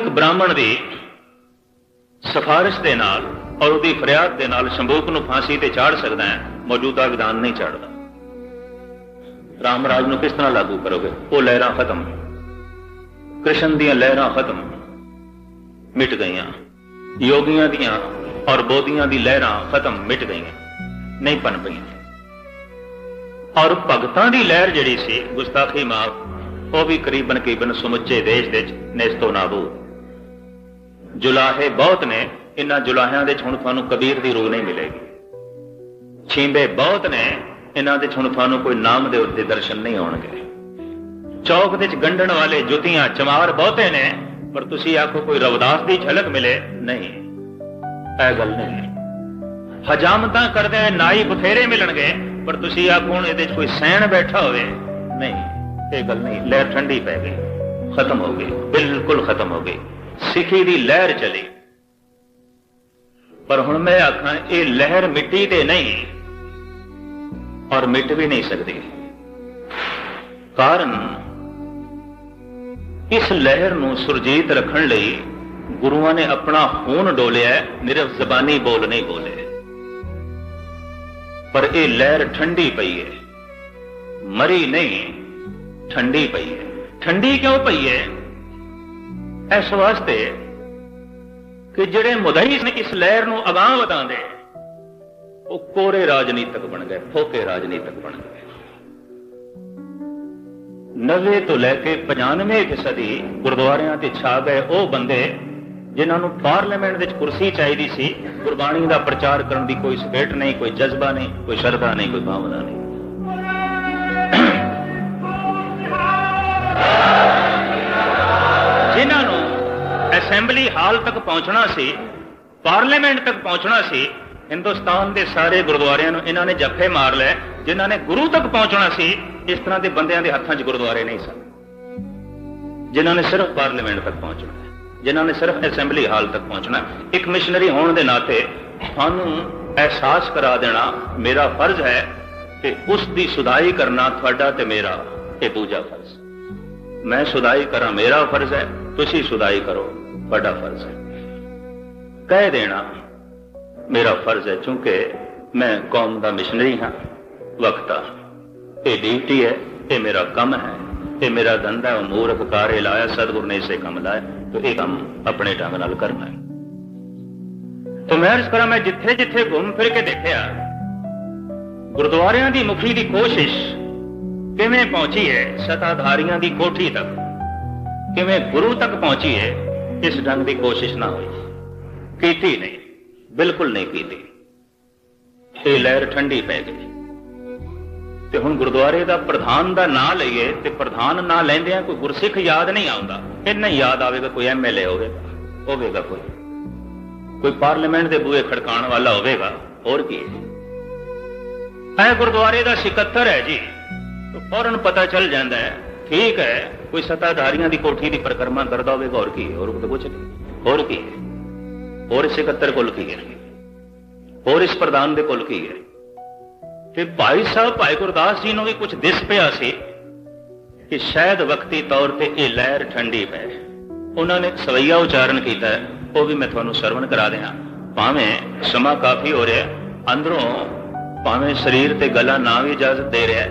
ਇੱਕ ਬ੍ਰਾਹਮਣ ਦੀ ਸਿਫਾਰਿਸ਼ ਦੇ ਨਾਲ ਔਰ ਉਹਦੀ ਫਰਿਆਦ ਦੇ ਨਾਲ ਸ਼ੰਭੂਕ ਨੂੰ ਫਾਂਸੀ ਤੇ ਚਾੜ ਸਕਦਾ ਹੈ, ਮੌਜੂਦਾ ਵਿਧਾਨ ਨਹੀਂ ਚਾੜਦਾ। ਰਾਮ ਰਾਜ ਨੂੰ ਕਿਸ ਤਰ੍ਹਾਂ ਲਾਗੂ ਕਰੋਗੇ? ਉਹ ਲਹਿਰਾਂ ਖਤਮ। ਕ੍ਰਿਸ਼ਨ ਦੀਆਂ ਲਹਿਰਾਂ ਖਤਮ। ਮਿਟ ਗਈਆਂ। ਯੋਗੀਆਂ ਦੀਆਂ ਔਰ ਬੋਧੀਆਂ ਦੀ ਲਹਿਰਾਂ ਖਤਮ ਮਿਟ ਗਈਆਂ। ਨਹੀਂ ਪਨ ਪਈਆਂ। ਔਰ ਭਗਤਾਂ ਦੀ ਲਹਿਰ ਜਿਹੜੀ ਸੀ, ਗੁਸਤਾਖੀ ਮਾਫ, ਉਹ ਵੀ ਕਰੀਬਨ ਕਰੀਬਨ ਸਮੁੱਚੇ ਦੇਸ਼ ਦੇ ਵਿੱਚ ਨੇਸਤੋ ਨਾਬੂਦ। ਜੁਲਾਹੇ ਬਹੁਤ ਨੇ ਇਹਨਾਂ ਜੁਲਾਹਿਆਂ ਦੇ ਵਿੱਚ ਹੁਣ ਤੁਹਾਨੂੰ ਕਬੀਰ ਦੀ ਰੂਹ ਨਹੀਂ ਮਿਲੇਗੀ। ਛੀਂਬੇ ਬਹੁਤ ਨੇ ਇਹਨਾਂ ਦੇ ਹੁਣ ਤੁਹਾਨੂੰ ਕੋਈ ਨਾਮ ਦੇ ਉੱਤੇ ਦਰਸ਼ਨ ਨਹੀਂ ਹੋਣਗੇ ਚੌਕ ਦੇ ਵਿੱਚ ਗੰਢਣ ਵਾਲੇ ਜੁੱਤੀਆਂ, ਚਮਾਰ ਬਹੁਤੇ ਨੇ, ਪਰ ਤੁਸੀਂ ਆਖੋ ਕੋਈ ਰਵਦਾਸ ਦੀ ਝਲਕ ਮਿਲੇ? ਨਹੀਂ। ਇਹ ਗੱਲ ਨਹੀਂ ਹਜਾਮਤਾਂ ਕਰਦੇ ਹੋਏ ਨਾਈ ਬਥੇਰੇ ਮਿਲਣਗੇ, ਪਰ ਤੁਸੀਂ ਆਖੋ ਹੁਣ ਇਹਦੇ ਚ ਕੋਈ ਸੈਣ ਬੈਠਾ ਹੋਵੇ? ਨਹੀਂ। ਇਹ ਗੱਲ ਨਹੀਂ। ਲਹਿਰ ਠੰਡੀ ਪੈ ਗਈ। ਖਤਮ ਹੋ ਗਈ। ਬਿਲਕੁਲ ਖਤਮ ਹੋ ਗਈ। ਸਿੱਖੀ ਦੀ ਲਹਿਰ ਚਲੀ। ਪਰ ਹੁਣ ਮੈਂ ਆਖਾਂ, ਇਹ ਲਹਿਰ ਮਿੱਟੀ ਤੇ ਨਹੀਂ ਔਰ ਮਿਟ ਵੀ ਨਹੀਂ ਸਕਦੀ। ਕਾਰਨ ਇਸ ਲਹਿਰ ਨੂੰ ਸੁਰਜੀਤ ਰੱਖਣ ਲਈ ਗੁਰੂਆਂ ਨੇ ਆਪਣਾ ਖੂਨ ਡੋਲਿਆ ਨਿਰਫ ਜ਼ਬਾਨੀ ਬੋਲ ਨਹੀਂ ਬੋਲੇ। ਪਰ ਇਹ ਲਹਿਰ ਠੰਡੀ ਪਈ ਹੈ। ਮਰੀ ਨਹੀਂ, ਠੰਡੀ ਪਈ ਹੈ। ਠੰਡੀ ਕਿਉਂ ਪਈ ਹੈ? ਇਸ ਵਾਸਤੇ ਕਿ ਜਿਹੜੇ ਮੁਦਈਸ ਨੇ ਇਸ ਲਹਿਰ ਨੂੰ ਅਗਾਹ ਵਧਾਉਂਦੇ, ਉਹ ਕੋਰੇ ਰਾਜਨੀਤਿਕ ਬਣ ਗਏ, ਫੋਕੇ ਰਾਜਨੀਤਿਕ ਬਣ ਗਏ। 90 ਤੋਂ ਲੈ ਕੇ 95 ਫੀਸਦੀ ਗੁਰਦੁਆਰਿਆਂ ਤੇ ਛਾ ਗਏ ਉਹ ਬੰਦੇ, ਜਿਨ੍ਹਾਂ ਨੂੰ ਪਾਰਲੀਮੈਂਟ ਵਿੱਚ ਕੁਰਸੀ ਚਾਹੀਦੀ ਸੀ, ਗੁਰਬਾਣੀ ਦਾ ਪ੍ਰਚਾਰ ਕਰਨ ਦੀ ਕੋਈ ਸਪੇਟ ਨਹੀਂ, ਕੋਈ ਜਜ਼ਬਾ ਨਹੀਂ, ਕੋਈ ਸ਼ਰਧਾ ਨਹੀਂ, ਕੋਈ ਭਾਵਨਾ ਨਹੀਂ। ਅਸੈਂਬਲੀ ਹਾਲ ਤੱਕ ਪਹੁੰਚਣਾ ਸੀ, ਪਾਰਲੀਮੈਂਟ ਤੱਕ ਪਹੁੰਚਣਾ ਸੀ, ਹਿੰਦੁਸਤਾਨ ਦੇ ਸਾਰੇ ਗੁਰਦੁਆਰਿਆਂ ਨੂੰ ਇਹਨਾਂ ਨੇ ਜੱਫੇ ਮਾਰ ਲਏ, ਜਿਨ੍ਹਾਂ ਨੇ ਗੁਰੂ ਤੱਕ ਪਹੁੰਚਣਾ ਸੀ, ਇਸ ਤਰ੍ਹਾਂ ਦੇ ਬੰਦਿਆਂ ਦੇ ਹੱਥਾਂ 'ਚ ਗੁਰਦੁਆਰੇ ਨਹੀਂ ਸਨ। ਜਿਨ੍ਹਾਂ ਨੇ ਸਿਰਫ ਪਾਰਲੀਮੈਂਟ ਤੱਕ ਪਹੁੰਚਣਾ ਜਿਨ੍ਹਾਂ ਨੇ ਸਿਰਫ ਅਸੈਂਬਲੀ ਹਾਲ ਤੱਕ ਪਹੁੰਚਣਾ ਇੱਕ ਮਿਸ਼ਨਰੀ ਹੋਣ ਦੇ ਨਾਤੇ ਤੁਹਾਨੂੰ ਅਹਿਸਾਸ ਕਰਾ ਦੇਣਾ ਮੇਰਾ ਫਰਜ਼ ਹੈ ਕਿ ਉਸ ਦੀ ਸੁਧਾਈ ਕਰਨਾ ਤੁਹਾਡਾ ਤੇ ਮੇਰਾ ਇਹ ਦੂਜਾ ਫਰਜ਼। ਮੈਂ ਸੁਧਾਈ ਕਰਾਂ, ਮੇਰਾ ਫਰਜ਼ ਹੈ, ਤੁਸੀਂ ਸੁਧਾਈ ਕਰੋ। ਵੱਡਾ ਫਰਜ਼ ਹੈ। ਕਹਿ ਦੇਣਾ, ਮੇਰਾ ਫਰਜ਼ ਹੈ ਕਿਉਂਕਿ ਮੈਂ ਕੌਮ ਦਾ ਮਿਸ਼ਨਰੀ ਹਾਂ, ਵਕਤਾ। ਇਹ ਡਿਊਟੀ ਹੈ, ਇਹ ਮੇਰਾ ਕੰਮ ਹੈ, ਇਹ ਮੇਰਾ ਧੰਦਾ ਹੈ ਮੂਰਖ ਕਾਰੇ ਲਾਇਆ, ਸਤਿਗੁਰ ਨੇ ਇਸੇ ਕੰਮ ਲਾਇਆ, ਤਾਂ ਇਹ ਕੰਮ ਆਪਣੇ ਢੰਗ ਨਾਲ ਕਰਨਾ ਹੈ। ਤਾਂ ਮੈਂ ਅਰਜ਼ ਕਰਾਂ, ਮੈਂ ਜਿੱਥੇ ਜਿੱਥੇ ਘੁੰਮ ਫਿਰ ਕੇ ਦੇਖਿਆ, ਗੁਰਦੁਆਰਿਆਂ ਦੀ ਮੁਖੀ ਦੀ ਕੋਸ਼ਿਸ਼ ਕਿਵੇਂ ਪਹੁੰਚੀ ਹੈ, ਸਤਾਧਾਰੀਆਂ ਦੀ ਕੋਠੀ ਤੱਕ, ਕਿਵੇਂ ਗੁਰੂ ਤੱਕ ਪਹੁੰਚੀ ਹੈ ਇਸ ਢੰਗ ਦੀ ਕੋਸ਼ਿਸ਼ ਨਾ ਹੋਈ। ਕੀਤੀ ਨਹੀਂ, ਬਿਲਕੁਲ ਨਹੀਂ ਕੀਤੀ। ਇਹ ਲਹਿਰ ਠੰਡੀ ਪੈ ਗਈ। ਤੇ ਹੁਣ ਗੁਰਦੁਆਰੇ ਦਾ ਪ੍ਰਧਾਨ ਦਾ ਨਾਂ ਲਈਏ ਤੇ ਪ੍ਰਧਾਨ ਨਾਂ ਲੈਂਦਿਆਂ ਕੋਈ ਗੁਰਸਿੱਖ ਯਾਦ ਨਹੀਂ ਆਉਂਦਾ। ਇੰਨਾ ਯਾਦ ਆਵੇਗਾ ਕੋਈ ਐਮਐਲਏ ਹੋਵੇਗਾ ਹੋਵੇਗਾ ਕੋਈ। ਕੋਈ ਪਾਰਲੀਮੈਂਟ ਦੇ ਬੂਹੇ ਖੜਕਾਉਣ ਵਾਲਾ ਹੋਵੇਗਾ, ਹੋਰ ਕੀ ਹੈ। ਗੁਰਦੁਆਰੇ ਦਾ ਸਿਕੱਤਰ ਹੈ ਜੀ। ਤਾਂ ਫੌਰਨ ਪਤਾ ਚੱਲ ਜਾਂਦਾ ਹੈ, ਠੀਕ ਹੈ। ਕੋਈ ਸਤਾਧਾਰੀਆਂ ਦੀ ਕੋਠੀ ਦੀ ਪਰਿਕਰਮਾ ਕਰਦਾ ਹੋਵੇਗਾ ਹੋਰ ਕੀ ਹੋਰ ਕੁਝ ਨਹੀਂ। ਹੋਰ ਕੀ ਹੈ? ਹੋਰ ਇਸ ਸਿਕੱਤਰ ਕੋਲ ਕੀ ਹੈ? ਹੋਰ ਇਸ ਪ੍ਰਧਾਨ ਦੇ ਕੋਲ ਕੀ ਹੈ? ਤੇ ਭਾਈ ਸਾਹਿਬ, ਭਾਈ ਗੁਰਦਾਸ ਜੀ ਨੂੰ ਵੀ ਕੁਝ ਦਿਸ ਪਿਆ ਸੀ ਕਿ ਸ਼ਾਇਦ ਵਕਤੀ ਤੌਰ ਤੇ ਇਹ ਲਹਿਰ ਠੰਡੀ ਪੈ। ਉਹਨਾਂ ਨੇ ਸਵਈਆ ਉਚਾਰਨ ਕੀਤਾ। ਉਹ ਵੀ ਮੈਂ ਤੁਹਾਨੂੰ ਸਰਵਣ ਕਰਾ ਦਿਆਂ। ਭਾਵੇਂ ਸਮਾਂ ਕਾਫੀ ਹੋ ਰਿਹਾ, ਅੰਦਰੋਂ ਭਾਵੇਂ ਸਰੀਰ ਤੇ ਗਲਾ ਨਾ ਵੀ ਇਜਾਜ਼ਤ ਦੇ ਰਿਹਾ,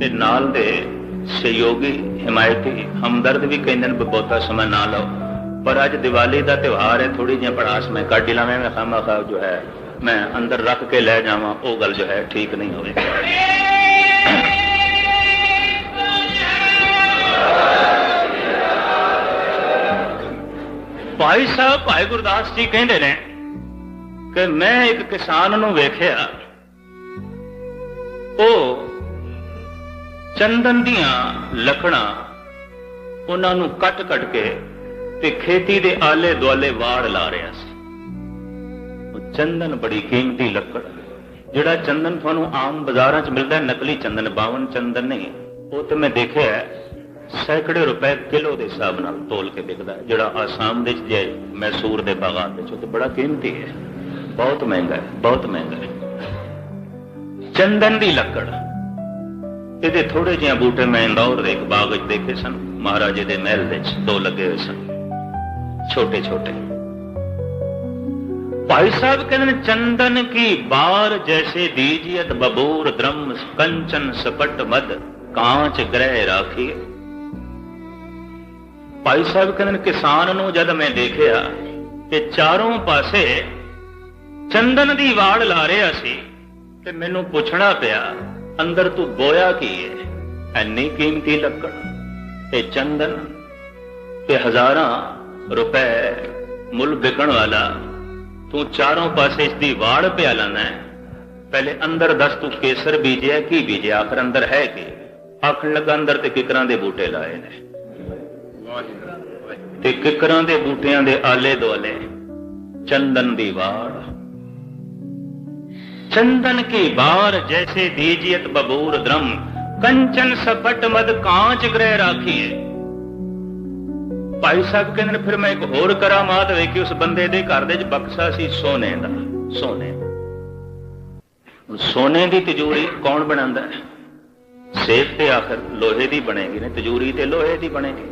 ਤੇ ਨਾਲ ਦੇ ਸਹਿਯੋਗੀ, ਹਿਮਾਇਤੀ, ਹਮਦਰਦ ਵੀ ਕਹਿੰਦੇ ਨੇ ਬਹੁਤਾ ਸਮਾਂ ਨਾ ਲਓ। ਪਰ ਅੱਜ ਦੀਵਾਲੀ ਦਾ ਤਿਉਹਾਰ ਹੈ ਥੋੜੀ ਜਿਹੀ ਪੜਾਸ ਮੈਂ ਕੱਢ ਲਾਵੇਂ, ਮੈਂ ਖਾਮਾ ਖਾ ਜੋ ਹੈ, ਮੈਂ ਅੰਦਰ ਰੱਖ ਕੇ ਲੈ ਜਾਵਾਂ, ਉਹ ਗੱਲ ਜੋ ਹੈ ਠੀਕ ਨਹੀਂ ਹੋਵੇਗੀ ਭਾਈ ਸਾਹਿਬ, ਭਾਈ ਗੁਰਦਾਸ ਜੀ ਕਹਿੰਦੇ ਨੇ ਕਿ ਮੈਂ ਇੱਕ ਕਿਸਾਨ ਨੂੰ ਵੇਖਿਆ, ਉਹ ਚੰਦਨ ਦੀਆਂ ਲੱਕੜਾਂ ਉਹਨਾਂ ਨੂੰ ਕੱਟ-ਕੱਟ ਕੇ ਤੇ ਖੇਤੀ ਦੇ ਆਲੇ ਦੁਆਲੇ ਵਾੜ ਲਾ ਰਿਹਾ ਸੀ। ਉਹ ਚੰਦਨ ਬੜੀ ਕੀਮਤੀ ਲੱਕੜ, ਜਿਹੜਾ ਚੰਦਨ ਤੁਹਾਨੂੰ ਆਮ ਬਾਜ਼ਾਰਾਂ 'ਚ ਮਿਲਦਾ ਨਕਲੀ ਚੰਦਨ, ਬਾਵਨ ਚੰਦਨ ਨਹੀਂ। ਉਹ ਤੇ ਮੈਂ ਦੇਖਿਆ ਸੈਂਕੜੇ ਰੁਪਏ ਕਿਲੋ ਦੇ ਹਿਸਾਬ ਨਾਲ ਤੋਲ ਕੇ ਵਿਕਦਾ ਜਿਹੜਾ ਆਸਾਮ ਦੇ ਵਿੱਚ ਜੇ ਮੈਸੂਰ ਦੇ ਬਾਗਾਂ ਵਿੱਚ ਉਹ ਤੇ ਬੜਾ ਕੀਮਤੀ ਹੈ। ਬਹੁਤ ਮਹਿੰਗਾ ਹੈ, ਬਹੁਤ ਮਹਿੰਗਾ ਹੈ। ਚੰਦਨ ਦੀ ਲੱਕੜ। ਇਹਦੇ ਥੋੜੇ ਜਿਹੇ ਬੂਟੇ ਮੈਂ ਇੰਦੌਰ ਦੇ ਇੱਕ ਬਾਗ ਵਿੱਚ ਦੇਖੇ ਸਨ। ਮਹਾਰਾਜੇ ਦੇ ਮਹਿਲ ਵਿੱਚ ਦੋ ਲੱਗੇ ਹੋਏ ਸਨ। ਛੋਟੇ ਛੋਟੇ। ਭਾਈ ਸਾਹਿਬ ਕਹਿੰਦੇ ਨੇ, ਚੰਦਨ ਕੀ ਬਾਰ ਜੈਸੇ ਦੀਜੀਅਤ ਬਬੂਰ ਦ੍ਰਮ ਕੰਚਨ ਸਪਟ ਮਦ, ਕਾਂਚ ਗ੍ਰਹਿ ਰਾਖੀ ਭਾਈ ਸਾਹਿਬ ਕਹਿੰਦੇ ਨੇ, ਕਿਸਾਨ ਨੂੰ ਜਦ ਮੈਂ ਦੇਖਿਆ ਕਿ ਚਾਰੋਂ ਪਾਸੇ ਚੰਦਨ ਦੀ ਵਾੜ ਲਾ ਰਿਹਾ ਸੀ ਤੇ ਮੈਨੂੰ ਪੁੱਛਣਾ ਪਿਆ ਅੰਦਰ ਤੂੰ ਬੋਇਆ ਕੀ ਹੈ ਐਨੀ ਕੀਮਤੀ ਲੱਕੜ ਤੇ ਚੰਦਨ ਤੇ ਹਜ਼ਾਰਾਂ ਰੁਪਏ ਮੁੱਲ ਵਿਕਣ ਵਾਲਾ। ਤੂੰ ਚਾਰੋਂ ਪਾਸੇ ਇਸ ਦੀ ਵਾੜ ਪਿਆ ਲੈਣਾ ਪਹਿਲੇ ਅੰਦਰ ਦੱਸ ਤੂੰ ਕੇਸਰ ਬੀਜਿਆ ਕੀ ਬੀਜਿਆ ਆਖਰ ਅੰਦਰ ਹੈ ਕੀ? ਆਖਣ ਲੱਗਾ ਅੰਦਰ ਤੇ ਕਿਕਰਾਂ ਦੇ ਬੂਟੇ ਲਾਏ ਨੇ। ਤੇ ਕਿਕਰਾਂ ਦੇ ਬੂਟਿਆਂ ਦੇ ਆਲੇ ਦੁਆਲੇ ਚੰਦਨ ਦੀ ਵਾੜ चंदन की बार जैसे दीजियत बबूर द्रम कंचन सपट मद कांच ग्रह राखी है ਭਾਈ ਸਾਹਿਬ ਕਹਿੰਦੇ ਨੇ ਫਿਰ ਮੈਂ ਇੱਕ ਹੋਰ ਕਰਾਮਾਤ ਵੇਖੀ ਉਸ ਬੰਦੇ ਦੇ ਘਰ ਦੇ ਵਿੱਚ ਬਕਸਾ ਸੀ ਸੋਨੇ ਦਾ ਸੋਨੇ ਹੁਣ ਸੋਨੇ ਦੀ ਤਜੂਰੀ ਕੌਣ ਬਣਾਉਂਦਾ ਹੈ ਸੇਫ ਤੇ ਆਖਰ ਲੋਹੇ ਦੀ ਬਣੇਗੀ ਨੇ ਤਜੂਰੀ ਤੇ ਲੋਹੇ ਦੀ ਬਣੇਗੀ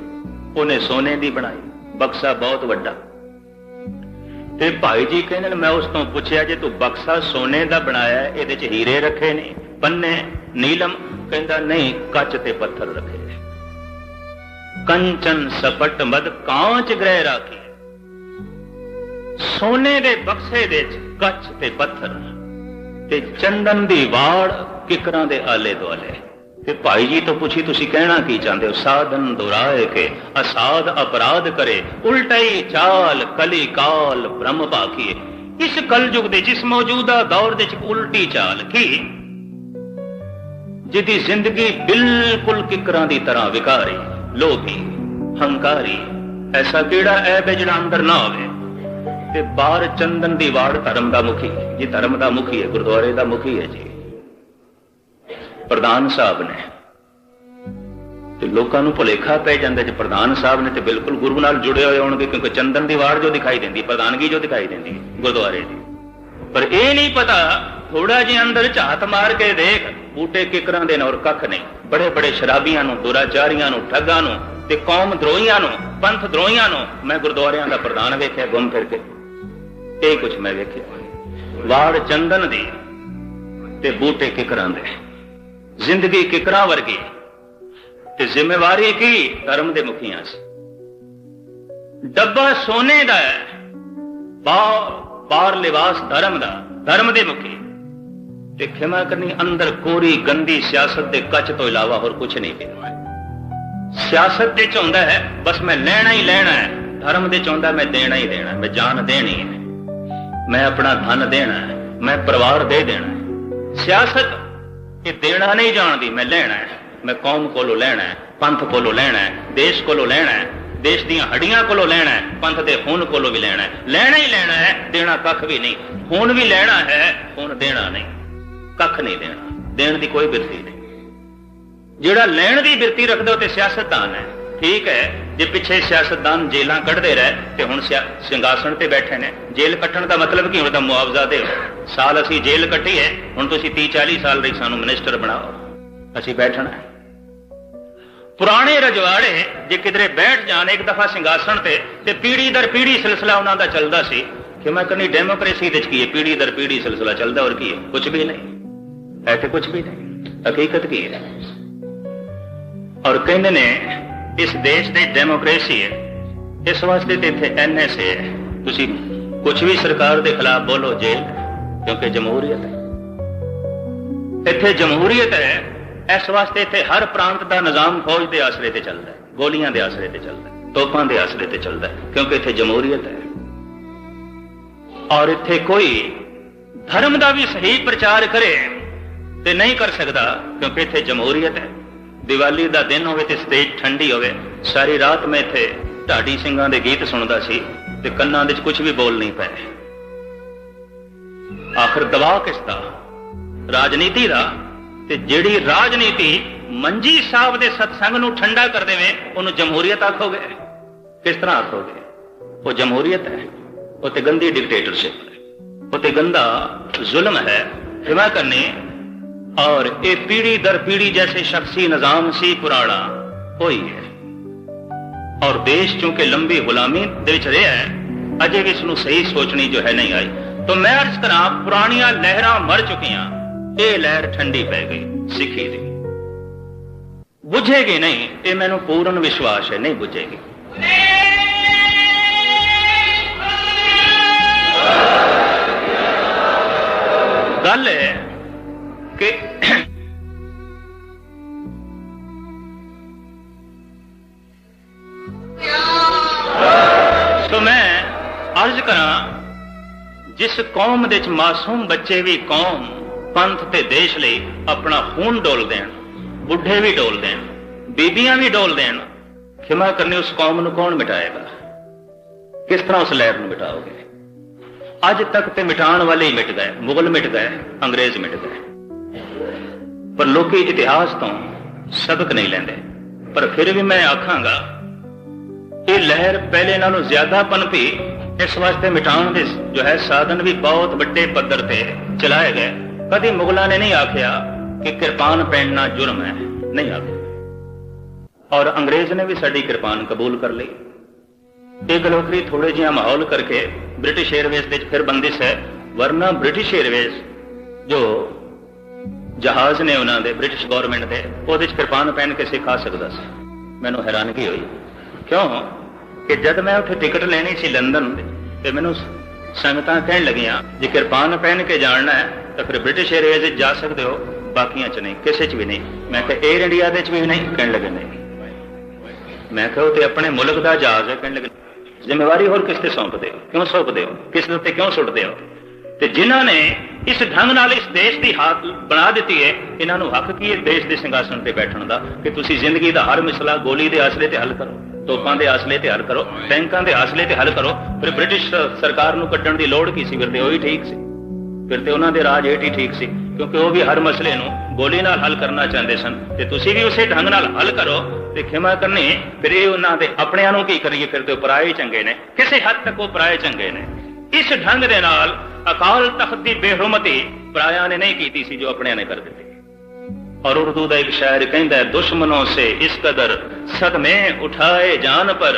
ਉਹਨੇ ਸੋਨੇ ਦੀ ਬਣਾਈ ਬਕਸਾ ਬਹੁਤ ਵੱਡਾ ਤੇ ਭਾਈ ਜੀ ਕਹਿੰਦੇ ਨੇ, ਮੈਂ ਉਸ ਤੋਂ ਪੁੱਛਿਆ, ਜੇ ਤੂੰ ਬਕਸਾ ਸੋਨੇ ਦਾ ਬਣਾਇਆ, ਇਹਦੇ 'ਚ ਹੀਰੇ ਰੱਖੇ ਨੇ, ਪੰਨੇ, ਨੀਲਮ, ਕਹਿੰਦਾ, ਨਹੀਂ, ਕੱਚ ਤੇ ਪੱਥਰ ਰੱਖੇ ਕੰਚਨ ਸਪਟ ਮਦ ਕਾਂਚ ਗ੍ਰਹਿ ਰਾਖੀ ਸੋਨੇ ਦੇ ਬਕਸੇ ਦੇ 'ਚ ਕੱਚ ਤੇ ਪੱਥਰ ਤੇ ਚੰਦਨ ਦੀ ਵਾੜ ਕਿਕਰਾਂ ਦੇ ਆਲੇ ਦੁਆਲੇ ਤੇ ਭਾਈ ਜੀ ਤੋਂ ਪੁੱਛੀ, ਤੁਸੀਂ ਕਹਿਣਾ ਕੀ ਚਾਹੁੰਦੇ ਹੋ? ਸਾਧਨ ਦੁਰਾਏ ਕੇ, ਅਸਾਧ ਅਪਰਾਧ ਕਰੇ ਉਲਟਾਈ ਚਾਲ, ਕਲੀ ਕਾਲ, ਬ੍ਰਹਮ ਭਾਖੀਏ। ਇਸ ਕਲਯੁਗ ਦੇ ਜਿਸ ਮੌਜੂਦਾ ਦੌਰ ਦੇ ਚ ਉਲਟੀ ਚਾਲ ਕੀ? ਜਿਹਦੀ ਜ਼ਿੰਦਗੀ ਬਿਲਕੁਲ ਕਿਕਰਾਂ ਦੀ ਤਰ੍ਹਾਂ ਵਿਕਾਰੀ, ਲੋਭੀ, ਹੰਕਾਰੀ, ਐਸਾ ਕਿਹੜਾ ਐਬ ਹੈ ਜਿਹੜਾ ਅੰਦਰ ਨਾ ਹੋਵੇ? ਤੇ ਬਾਹਰ ਚੰਦਨ ਦੀ ਵਾੜ ਧਰਮ ਦਾ ਮੁਖੀ, ਜੀ ਧਰਮ ਦਾ ਮੁਖੀ ਹੈ, ਗੁਰਦੁਆਰੇ ਦਾ ਮੁਖੀ ਹੈ ਜੀ। ਪ੍ਰਧਾਨ ਸਾਹਿਬ ਨੇ। ਤੇ ਲੋਕਾਂ ਨੂੰ ਭੁਲੇਖਾ ਪੈ ਜਾਂਦਾ ਜੇ ਪ੍ਰਧਾਨ ਸਾਹਿਬ ਨੇ ਤੇ ਬਿਲਕੁਲ ਗੁਰੂ ਨਾਲ ਜੁੜੇ ਹੋਏ ਹੋਣਗੇ, ਕਿਉਂਕਿ ਚੰਦਨ ਦੀ ਵਾੜ ਜੋ ਦਿਖਾਈ ਦਿੰਦੀ, ਪ੍ਰਧਾਨਗੀ ਜੋ ਦਿਖਾਈ ਦਿੰਦੀ, ਗੁਰਦੁਆਰੇ ਦੀ। ਪਰ ਇਹ ਨਹੀਂ ਪਤਾ ਥੋੜਾ ਜਿਹਾ ਅੰਦਰ ਝਾਤ ਮਾਰ ਕੇ ਦੇਖ, ਬੂਟੇ ਕਿਕਰਾਂ ਦੇ ਨੇ ਔਰ ਕੱਖ ਨਹੀਂ। ਬੜੇ ਬੜੇ ਸ਼ਰਾਬੀਆਂ ਨੂੰ, ਦੁਰਾਚਾਰੀਆਂ ਨੂੰ, ਠੱਗਾਂ ਨੂੰ ਤੇ ਕੌਮ ਦਰੋਹੀਆਂ ਨੂੰ, ਪੰਥ ਦਰੋਹੀਆਂ ਨੂੰ ਮੈਂ ਗੁਰਦੁਆਰਿਆਂ ਦਾ ਪ੍ਰਧਾਨ ਵੇਖਿਆ ਗੁੰਮ ਫਿਰ ਕੇ। ਇਹ ਕੁਝ ਮੈਂ ਵੇਖਿਆ। ਵਾੜ ਚੰਦਨ ਦੀ ਤੇ ਬੂਟੇ ਕਿਕਰਾਂ ਦੇ। ਜ਼ਿੰਦਗੀ ਕਿਕਰਾਂ ਵਰਗੀ ਤੇ ਜ਼ਿੰਮੇਵਾਰੀ ਕੀ? ਧਰਮ ਦੇ ਮੁਖੀਆਂ ਸੀ ਡੱਬਾ ਸੋਨੇ ਦਾ ਹੈ। ਬਾਹਰ ਬਾਹਰ ਲਿਬਾਸ ਧਰਮ ਦਾ। ਧਰਮ ਦੇ ਮੁਖੀ। ਤੇ ਖਿਮਾ ਕਰਨੀ ਅੰਦਰ ਕੋਰੀ ਗੰਦੀ ਸਿਆਸਤ ਦੇ ਕੱਚ ਤੋਂ ਇਲਾਵਾ ਹੋਰ ਕੁਝ ਨਹੀਂ ਪਿਆ ਸਿਆਸਤ ਦੇ ਚਾਹੁੰਦਾ ਹੈ, ਬਸ ਮੈਂ ਲੈਣਾ ਹੀ ਲੈਣਾ ਹੈ। ਧਰਮ ਦੇ ਚਾਹੁੰਦਾ ਮੈਂ ਦੇਣਾ ਹੀ ਦੇਣਾ, ਮੈਂ ਜਾਨ ਦੇਣੀ ਹੈ। ਮੈਂ ਆਪਣਾ ਧਨ ਦੇਣਾ ਹੈ, ਮੈਂ ਪਰਿਵਾਰ ਦੇ ਦੇਣਾ ਸਿਆਸਤ ਇਹ ਦੇਣਾ ਨਹੀਂ ਜਾਣਦੀ, ਮੈਂ ਲੈਣਾ ਹੈ। ਮੈਂ ਕੌਮ ਕੋਲੋਂ ਲੈਣਾ ਹੈ, ਪੰਥ ਕੋਲੋਂ ਲੈਣਾ ਹੈ, ਦੇਸ਼ ਕੋਲੋਂ ਲੈਣਾ ਹੈ, ਦੇਸ਼ ਦੀਆਂ ਹੱਡੀਆਂ ਕੋਲੋਂ ਲੈਣਾ ਹੈ, ਪੰਥ ਦੇ ਖੂਨ ਕੋਲੋਂ ਵੀ ਲੈਣਾ ਹੈ। ਲੈਣਾ ਹੀ ਲੈਣਾ ਹੈ, ਦੇਣਾ ਕੱਖ ਵੀ ਨਹੀਂ। ਖੂਨ ਵੀ ਲੈਣਾ ਹੈ, ਖੂਨ ਦੇਣਾ ਨਹੀਂ। ਕੱਖ ਨਹੀਂ ਦੇਣਾ, ਦੇਣ ਦੀ ਕੋਈ ਬਿਰਤੀ ਨਹੀਂ। ਜਿਹੜਾ ਲੈਣ ਦੀ ਬਿਰਤੀ ਰੱਖਦਾ ਉਹ ਤੇ ਸਿਆਸਤਦਾਨ ਹੈ, ਠੀਕ ਹੈ ਜੇ ਪਿੱਛੇ ਸਿਆਸਤਦਾਨ ਜੇਲਾਂ ਕੱਢਦੇ ਰਹੇ, ਤੇ ਹੁਣ ਸਿਆ- ਸਿੰਘਾਸਣ ਤੇ ਬੈਠੇ ਨੇ। ਜੇਲ੍ਹ ਕੱਟਣ ਦਾ ਮਤਲਬ ਕੀ ਹੁੰਦਾ ਮੁਆਵਜ਼ਾ ਦੇ ਸਾਲ ਅਸੀਂ ਜੇਲ੍ਹ ਕੱਟੀ ਹੈ, ਹੁਣ ਤੁਸੀਂ 30 40 ਸਾਲ ਲਈ ਸਾਨੂੰ ਮਿਨਿਸਟਰ ਬਣਾਓ। ਅਸੀਂ ਬੈਠਣਾ ਪੁਰਾਣੇ ਰਜਵਾੜੇ, ਜੇ ਕਿਧਰੇ ਬੈਠ ਜਾਣ, ਇੱਕ ਦਫਾ ਸਿੰਘਾਸਣ ਤੇ ਤੇ ਪੀੜੀ ਦਰ ਪੀੜੀ ਸਿਲਸਿਲਾ ਉਹਨਾਂ ਦਾ ਚੱਲਦਾ ਸੀ। ਕਿ ਮੈਂ ਕਹਿੰਦੀ, ਡੈਮੋਕ੍ਰੇਸੀ ਦੇ ਚ ਕੀ ਹੈ? ਪੀੜੀ ਦਰ ਪੀੜੀ ਸਿਲਸਿਲਾ ਚੱਲਦਾ ਔਰ ਕੀ ਹੈ? ਕੁਝ ਵੀ ਨਹੀਂ। ਐਥੇ ਤੇ ਕੁਝ ਵੀ ਨਹੀਂ। ਹਕੀਕਤ ਕੀ ਹੈ? ਔਰ ਕਹਿੰਦੇ ਨੇ ਇਸ ਦੇਸ਼ ਦੀ ਡੈਮੋਕ੍ਰੇਸੀ ਹੈ। ਇਸ ਵਾਸਤੇ ਤੇ ਇੱਥੇ ਐਨਐਸਏ ਹੈ। ਤੁਸੀਂ ਕੁਝ ਵੀ ਸਰਕਾਰ ਦੇ ਖਿਲਾਫ ਬੋਲੋ, ਜੇਲ੍ਹ, ਕਿਉਂਕਿ ਜਮਹੂਰੀਅਤ ਹੈ। ਇੱਥੇ ਜਮਹੂਰੀਅਤ ਹੈ, ਇਸ ਵਾਸਤੇ ਇੱਥੇ ਹਰ ਪ੍ਰਾਂਤ ਦਾ ਨਿਜ਼ਾਮ ਫੌਜ ਦੇ ਆਸਰੇ ਤੇ ਚੱਲਦਾ ਹੈ, ਗੋਲੀਆਂ ਦੇ ਆਸਰੇ ਤੇ ਚੱਲਦਾ ਹੈ, ਤੋਪਾਂ ਦੇ ਆਸਰੇ ਤੇ ਚੱਲਦਾ ਹੈ, ਕਿਉਂਕਿ ਇੱਥੇ ਜਮਹੂਰੀਅਤ ਹੈ। ਔਰ ਇੱਥੇ ਕੋਈ ਧਰਮ ਦਾ ਵੀ ਸਹੀ ਪ੍ਰਚਾਰ ਕਰੇ ਤੇ ਨਹੀਂ ਕਰ ਸਕਦਾ, ਕਿਉਂਕਿ ਇੱਥੇ ਜਮਹੂਰੀਅਤ ਹੈ। ਦੀਵਾਲੀ ਦਾ ਦਿਨ ਹੋਵੇ ਤੇ ਸਟੇਜ ਠੰਡੀ ਹੋਵੇ, ਸਾਰੀ ਰਾਤ ਮੈਂ ਇੱਥੇ ਢਾਡੀ ਸਿੰਘਾਂ ਦੇ ਗੀਤ ਸੁਣਦਾ ਸੀ ਤੇ ਕੰਨਾਂ ਦੇ ਵਿੱਚ ਕੁਝ ਵੀ ਬੋਲ ਨਹੀਂ ਪਾਇਆ। ਆਖਰ ਦਬਾਅ ਕਿਸ ਦਾ? ਰਾਜਨੀਤੀ ਦਾ? ਤੇ ਜਿਹੜੀ ਰਾਜਨੀਤੀ ਮੰਜੀ ਸਾਹਿਬ ਦੇ ਸਤਸੰਗ ਨੂੰ ਠੰਡਾ ਕਰ ਦੇਵੇ, ਉਹਨੂੰ ਜਮਹੂਰੀਅਤ ਆਖੋਗੇ? ਕਿਸ ਤਰ੍ਹਾਂ ਆਖੋਗੇ? ਉਹ ਜਮਹੂਰੀਅਤ ਹੈ, ਉਹ ਤੇ ਗੰਦੀ ਡਿਕਟੇਟਰਸ਼ਿਪ ਹੈ, ਉਹ ਤੇ ਗੰਦਾ ਜ਼ੁਲਮ ਹੈ। ਹਿਮਾ ਕਰਨੀ और ये पीढ़ी दर पीढ़ी जैसे शख्सी निजाम सी पुराना वही है ਔਰ ਦੇਸ਼ ਚੂੰਕਿ ਲੰਬੀ ਗੁਲਾਮੀ ਦੇ ਵਿੱਚ ਰਿਹਾ ਹੈ ਅਜੇ ਵੀ ਇਸ ਨੂੰ ਸਹੀ ਸੋਚਣੀ ਜੋ ਹੈ ਨਹੀਂ ਆਈ ਤਾਂ ਮੈਂ ਅਰਜ਼ ਕਰਾਂ ਪੁਰਾਣੀਆਂ ਲਹਿਰਾਂ ਮਰ ਚੁੱਕੀਆਂ ਇਹ ਲਹਿਰ ਠੰਡੀ ਪੈ ਗਈ ਸਿੱਖੀ ਦੀ ਬੁਝੇਗੀ ਨਹੀਂ ਇਹ ਮੈਨੂੰ ਪੂਰਨ ਵਿਸ਼ਵਾਸ ਹੈ ਨਹੀਂ ਬੁਝੇਗੀ ਗੱਲ ਹੈ ਜਿਸ ਕੌਮ ਦੇ ਵਿੱਚ ਮਾਸੂਮ ਬੱਚੇ ਵੀ ਕੌਮ, ਪੰਥ ਤੇ ਦੇਸ਼ ਲਈ ਆਪਣਾ ਖੂਨ ਡੋਲ ਦੇਣ, ਬੁੱਢੇ ਵੀ ਡੋਲ ਦੇਣ, ਬੀਬੀਆਂ ਵੀ ਡੋਲ ਦੇਣ। ਖਿਮਾ ਕਰਨੀ ਉਸ ਕੌਮ ਨੂੰ ਕੌਣ ਮਿਟਾਏਗਾ? ਕਿਸ ਤਰ੍ਹਾਂ ਉਸ ਲਹਿਰ ਨੂੰ ਮਿਟਾਓਗੇ? ਅੱਜ ਤੱਕ ਤੇ ਮਿਟਾਉਣ ਵਾਲੇ ਹੀ ਮਿਟ ਗਏ ਮੁਗਲ ਮਿਟ ਗਏ ਅੰਗਰੇਜ਼ ਮਿਟ ਗਏ ਪਰ ਲੋਕੀ ਇਤਿਹਾਸ ਤੋਂ ਸਬਕ ਨਹੀਂ ਲੈਂਦੇ। ਪਰ ਫਿਰ ਵੀ ਮੈਂ ਆਖਾਂਗਾ, ਇਹ ਲਹਿਰ ਪਹਿਲੇ ਨਾਲੋਂ ਜ਼ਿਆਦਾ ਪਨਪੀ ਇਸ ਵਾਸਤੇ ਮਿਟਾਉਣ ਦੇ ਜੋ ਹੈ ਸਾਧਨ ਵੀ ਬਹੁਤ ਵੱਡੇ ਪੱਧਰ ਤੇ ਚਲਾਏ ਗਏ। ਕਦੇ ਮੁਗਲਾਂ ਨੇ ਨਹੀਂ ਆਖਿਆ ਕਿ ਕਿਰਪਾਨ ਪਹਿਨਣਾ ਜੁਰਮ ਹੈ। ਨਹੀਂ ਆਖਿਆ। ਔਰ ਅੰਗਰੇਜ਼ ਨੇ ਵੀ ਸਾਡੀ ਕਿਰਪਾਨ ਕਬੂਲ ਕਰ ਲਈ। ਇਹ ਗਲੋਕਰੀ ਥੋੜੇ ਜਿਹਾ ਮਾਹੌਲ ਕਰਕੇ ਬ੍ਰਿਟਿਸ਼ 에ਅਰਵੇਜ਼ ਦੇ ਵਿੱਚ ਫਿਰ ਬੰਦਿਸ਼ ਹੈ। ਵਰਨਾ ਬ੍ਰਿਟਿਸ਼ 에ਅਰਵੇਜ਼ ਜੋ ਜਹਾਜ਼ ਨੇ ਉਹਨਾਂ ਦੇ ਬ੍ਰਿਟਿਸ਼ ਗਵਰਨਮੈਂਟ ਦੇ, ਉਹਦੇ 'ਚ ਕਿਰਪਾਨ ਪਹਿਨ ਕੇ ਸਿਖਾ ਸਕਦਾ ਸੀ। ਮੈਨੂੰ ਹੈਰਾਨਗੀ ਹੋਈ। ਕਿਉਂ? ਕਿ ਜਦ ਮੈਂ ਉੱਥੇ ਟਿਕਟ ਲੈਣੀ ਸੀ ਲੰਡਨ, ਤੇ ਮੈਨੂੰ ਸੰਗਤਾਂ ਕਹਿਣ ਲੱਗੀਆਂ ਜੇ ਕਿਰਪਾਨ ਪਹਿਨ ਕੇ ਜਾਣਾ ਹੈ, ਤਾਂ ਫਿਰ ਬ੍ਰਿਟਿਸ਼ 에ਅਰਵੇਜ਼ ਵਿੱਚ ਜਾ ਸਕਦੇ ਹੋ, ਬਾਕੀਆਂ 'ਚ ਨਹੀਂ, ਕਿਸੇ 'ਚ ਵੀ ਨਹੀਂ। ਮੈਂ ਕਿਹਾ 에ਅਰ ਇੰਡੀਆ ਦੇ 'ਚ ਵੀ ਨਹੀਂ? ਕਹਿਣ ਲੱਗੇ, ਨਹੀਂ। ਮੈਂ ਕਿਹਾ ਤੇ ਆਪਣੇ ਮੁਲਕ ਦਾ ਜਹਾਜ਼ ਹੈ। ਕਹਿਣ ਲੱਗੇ, ਜ਼ਿੰਮੇਵਾਰੀ ਹੋਰ ਕਿਸ ਤੇ ਸੌਂਪਦੇ ਹੋ? ਕਿਉਂ ਸੌਂਪਦੇ ਹੋ? ਕਿਸ ਦੇ ਉੱਤੇ ਕਿਉਂ ਸੁੱਟਦੇ ਹੋ? ਤੇ ਜਿਨ੍ਹਾਂ ਨੇ ਇਸ ਢੰਗ ਨਾਲ ਇਸ ਦੇਸ਼ ਦੀ ਹਾਲਤ ਬਣਾ ਦਿੱਤੀ ਹੈ, ਇਹਨਾਂ ਨੂੰ ਹੱਕ ਕੀ ਹੈ ਦੇਸ਼ ਦੇ ਸਿੰਘਾਸਨ ਤੇ ਬੈਠਣ ਦਾ? ਕਿ ਤੁਸੀਂ ਜ਼ਿੰਦਗੀ ਦਾ ਹਰ ਮਸਲਾ ਗੋਲੀ ਦੇ ਆਸਲੇ ਤੇ ਹੱਲ ਕਰੋ? ਤੋਪਾਂ ਦੇ ਆਸਲੇ ਤੇ ਹੱਲ ਕਰੋ ਟੈਂਕਾਂ ਦੇ ਆਸਲੇ ਤੇ ਹੱਲ ਕਰੋ, ਫਿਰ ਬ੍ਰਿਟਿਸ਼ ਸਰਕਾਰ ਨੂੰ ਕੱਢਣ ਦੀ ਲੋੜ ਕੀ ਸੀ? ਫਿਰ ਤੇ ਉਹੀ ਠੀਕ ਸੀ। ਫਿਰ ਤੇ ਉਹਨਾਂ ਦੇ ਰਾਜ ਇਹ ਠੀਕ ਸੀ, ਕਿਉਂਕਿ ਉਹ ਵੀ ਹਰ ਮਸਲੇ ਨੂੰ ਗੋਲੀ ਨਾਲ ਹੱਲ ਕਰਨਾ ਚਾਹੁੰਦੇ ਸਨ। ਤੇ ਤੁਸੀਂ ਵੀ ਉਸੇ ਢੰਗ ਨਾਲ ਹੱਲ ਕਰੋ ਤੇ ਖਿਮਾ ਕਰਨੀ, ਫਿਰ ਇਹ ਉਹਨਾਂ ਦੇ ਆਪਣਿਆਂ ਨੂੰ ਕੀ ਕਰੀਏ? ਫਿਰ ਤੇ ਪਰਾਏ ਚੰਗੇ ਨੇ। ਕਿਸੇ ਹੱਦ ਤੱਕ ਉਹ ਪਰਾਏ ਚੰਗੇ ਨੇ। ਇਸ ਢੰਗ ਦੇ ਨਾਲ ਅਕਾਲ ਤਖਤ ਦੀ ਬੇਹਰਮਤੀ ਪਰਾਇਆਂ ਨੇ ਨਹੀਂ ਕੀਤੀ ਸੀ ਜੋ ਆਪਣਿਆਂ ਨੇ ਕਰ ਦਿੱਤੀ। ਔਰ ਉਰਦੂ ਦਾ ਇੱਕ ਸ਼ਾਇਰ ਕਹਿੰਦਾ ਦੁਸ਼ਮਨੋਂ ਸੇ ਇਸ ਕਦਰ सदमे उठाए जान पर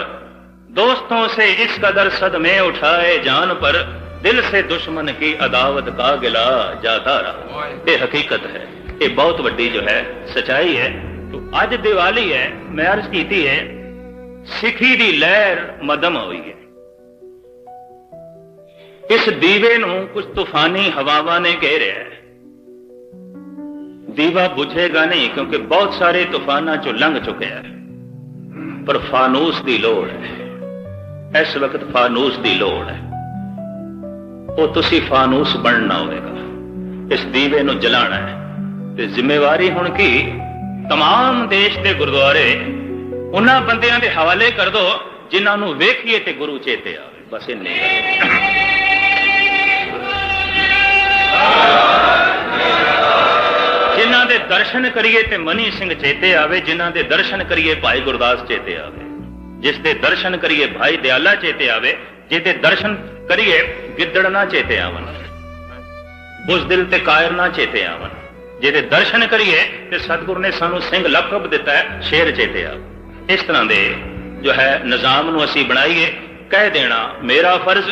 दोस्तों से इस कदर सदमे उठाए जान पर दिल से दुश्मन की अदावत का गिला जाता रहा ये हकीकत है ये बहुत बड़ी जो है सच्चाई है तो आज दिवाली है मैं अर्ज की है सिखी दी लहर मदम हुई है ਇਸ ਦੀਵੇ ਨੂੰ ਕੁਝ ਤੂਫਾਨੀ ਹਵਾਵਾਂ ਨੇ ਘੇਰਿਆ ਹੈ ਦੀਵਾ ਬੁਝੇਗਾ ਨਹੀਂ ਕਿਉਂਕਿ ਬਹੁਤ ਸਾਰੇ ਤੂਫਾਨਾਂ ਚੋਂ ਲੰਘ ਚੁੱਕਿਆ ਹੈ ਪਰ ਫਾਨੂਸ ਦੀ ਲੋੜ ਹੈ ਇਸ ਵਕਤ ਫਾਨੂਸ ਦੀ ਲੋੜ ਹੈ ਉਹ ਤੁਸੀਂ ਫਾਨੂਸ ਬਣਨਾ ਹੋਵੇਗਾ ਇਸ ਦੀਵੇ ਨੂੰ ਜਲਾਣਾ ਹੈ ਤੇ ਜ਼ਿੰਮੇਵਾਰੀ ਹੁਣ ਕੀ तमाम ਦੇਸ਼ ਦੇ ਗੁਰਦੁਆਰੇ ਉਹਨਾਂ ਬੰਦਿਆਂ ਦੇ ਹਵਾਲੇ ਕਰ ਦੋ ਜਿਨ੍ਹਾਂ ਨੂੰ ਵੇਖੀਏ ਤੇ ਗੁਰੂ ਚੇਤੇ ਆਵੇ ਬਸ ਇਹ ਜਿਨ੍ਹਾਂ ਦੇ ਦਰਸ਼ਨ ਕਰੀਏ ਤੇ ਮਨੀ ਸਿੰਘ ਚੇਤੇ ਆਵੇ, ਜਿਨ੍ਹਾਂ ਦੇ ਦਰਸ਼ਨ ਕਰੀਏ ਭਾਈ ਗੁਰਦਾਸ ਚੇਤੇ ਆਵੇ। ਜਿਸ ਦੇ ਦਰਸ਼ਨ ਕਰੀਏ ਭਾਈ ਦਿਆਲਾ ਚੇਤੇ ਆਵੇ, ਜਿਹਦੇ ਦਰਸ਼ਨ ਕਰੀਏ ਗਿੱਦੜ ਨਾ ਚੇਤੇ ਆਵਨ ਬੁਜ਼ਦਿਲ ਤੇ ਕਾਇਰ ਨਾ ਚੇਤੇ ਆਵਨ ਜਿਹਦੇ ਦਰਸ਼ਨ ਕਰੀਏ ਤੇ ਸਤਿਗੁਰ ਨੇ ਸਾਨੂੰ ਸਿੰਘ ਲਕਬ ਦਿੱਤਾ ਹੈ, ਸ਼ੇਰ ਚੇਤੇ ਆਵੇ ਇਸ ਤਰ੍ਹਾਂ ਦੇ ਜੋ ਹੈ ਨਿਜ਼ਾਮ ਨੂੰ ਅਸੀਂ ਬਣਾਈਏ, ਕਹਿ ਦੇਣਾ, ਮੇਰਾ ਫਰਜ਼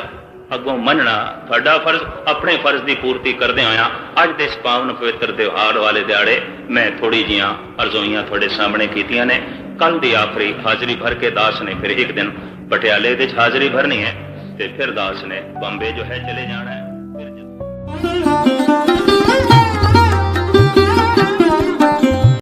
ਅੱਗੋਂ ਮੰਨਣਾ, ਤੁਹਾਡਾ ਫਰਜ਼, ਆਪਣੇ ਫਰਜ਼ ਦੀ ਪੂਰਤੀ ਕਰਦੇ ਹੋਇਆ, ਅੱਜ ਦੇ ਇਸ ਪਾਵਨ ਪਵਿੱਤਰ ਤਿਉਹਾਰ ਵਾਲੇ ਦਿਹਾੜੇ ਮੈਂ ਥੋੜੀ ਜੀਆਂ ਅਰਜ਼ੋਈਆਂ ਤੁਹਾਡੇ ਸਾਹਮਣੇ ਕੀਤੀਆਂ ਨੇ। ਕੱਲ ਦੀ ਆਖਰੀ ਹਾਜ਼ਰੀ ਭਰ ਕੇ ਦਾਸ ਨੇ ਫਿਰ ਇੱਕ ਦਿਨ ਪਟਿਆਲੇ ਦੇ ਹਾਜ਼ਰੀ ਭਰਨੀ ਹੈ ਤੇ ਫਿਰ ਦਾਸ ਨੇ ਬੰਬੇ ਜੋ ਹੈ ਚਲੇ ਜਾਣਾ ਹੈ।